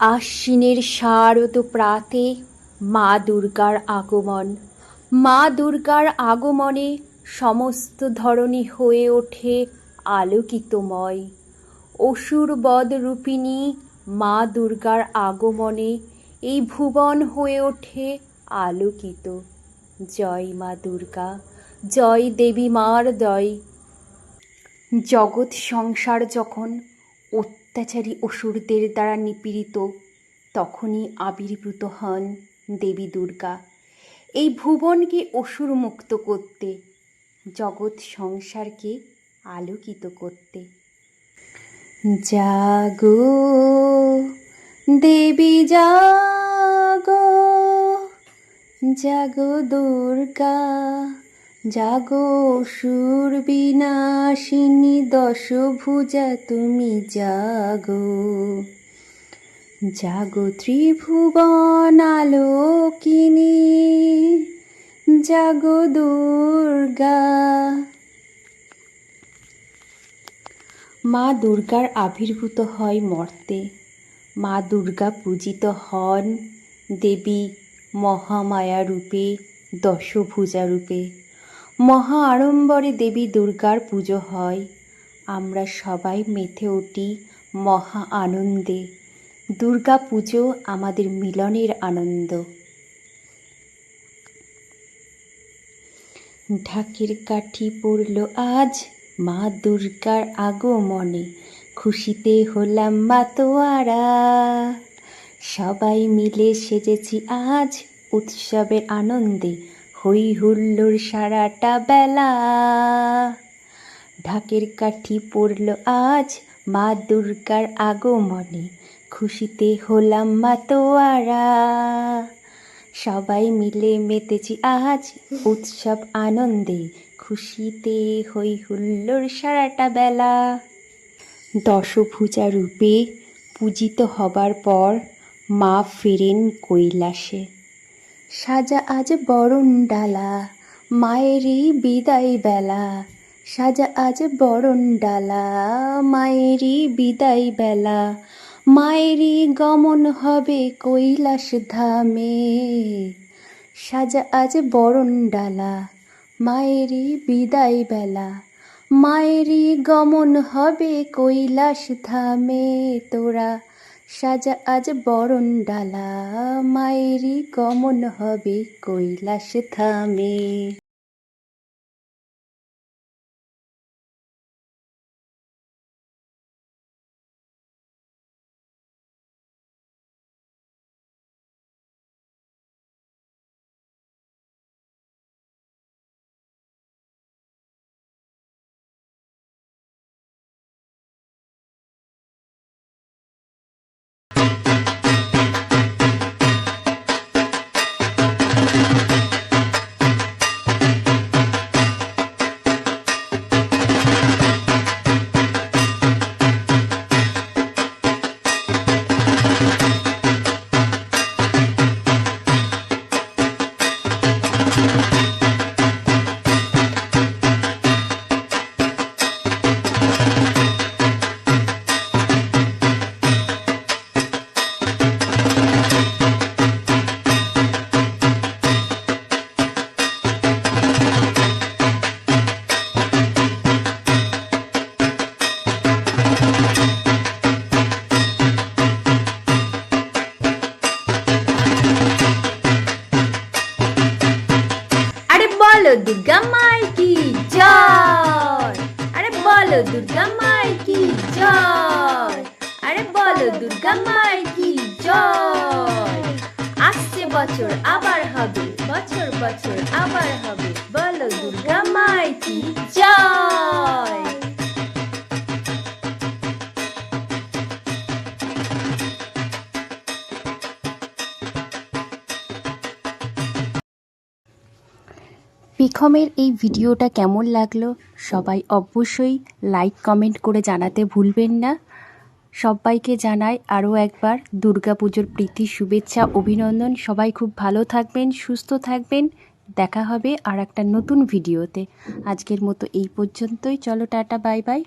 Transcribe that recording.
আশ্বিনের শারদ প্রাতে মা দুর্গার আগমন। মা দুর্গার আগমনে সমস্ত ধরনী হয়ে ওঠে আলোকিতময়। অসুর বদরূপিণী মা দুর্গার আগমনে এই ভুবন হয়ে ওঠে আলোকিত। জয় মা দুর্গা, জয় দেবী মার জয় জগৎ সংসার যখন অত্যাচারী অসুরদের দ্বারা নিপীড়িত, তখনই আবির্ভূত হন দেবী দুর্গা। এই ভুবনকে অসুর মুক্ত করতে, জগৎ সংসারকে আলোকিত করতে। জাগো, দেবী, জাগো জাগো দুর্গা। জাগো সুর বিনাশিনী দশভুজা, তুমি জাগো। জাগো ত্রিভুবন আলোকিনী, জাগো দুর্গা। মা দুর্গার আবির্ভূত হয় মর্তে, মা দুর্গা পূজিত হন দেবী মহামায়া রূপে দশভুজা রূপে মহা আড়ম্বরে দেবী দুর্গার পুজো হয়। আমরা সবাই মেতে উঠি মহা আনন্দে। দুর্গা পুজো আমাদের মিলনের আনন্দ। ঢাকের কাঠি পড়ল আজ মা দুর্গার আগমনে। খুশিতে হলাম মাতোয়ারা। সবাই মিলে সেজেছি আজ উৎসবের আনন্দে। হই হুল্লোর সারাটা বেলা। ঢাকের কাঠি পড়ল আজ মা দুর্গার আগমনে। খুশিতে হলাম মাতোয়ারা সবাই মিলে মেতেছি আজ উৎসব আনন্দে। খুশিতে হই হুল্লোর সারাটা বেলা। দশভুজা রূপে পূজিত হবার পর মা ফেরেন কৈলাসে। সাজা আজ বরণ ডালা, মায়েরই বিদায় বেলা। সাজা আজ বরণ ডালা, মায়েরই বিদায় বেলা। মায়েরই গমন হবে কৈলাস ধামে। সাজা আজ বরণ ডালা, মায়েরই বিদায় বেলা। মায়েরই গমন হবে কৈলাস ধামে। তোরা সাজা আজ বরণ ডালা মায়েরই গমন হবে কৈলাস ধামে আরে বলো দুর্গা মাই কি জয়? আরে বলো দুর্গা মাই কি জয়? আরে বলো দুর্গা মাই কি জয়? আসছে বছর, আবার হবে। বছর বছর, আবার হবে। বলো দুর্গা মাই কি জয়? পিখমের এই ভিডিওটা কেমন লাগল সবাই অবশ্যই লাইক কমেন্ট করে জানাতে ভুলবেন না। সবাইকে জানাই আরও একবার দুর্গা পুজোর প্রীতি শুভেচ্ছা, অভিনন্দন। সবাই খুব ভালো থাকবেন, সুস্থ থাকবেন। দেখা হবে আর একটা নতুন ভিডিওতে। আজকের মতো এই পর্যন্তই। চলো টাটা বাই বাই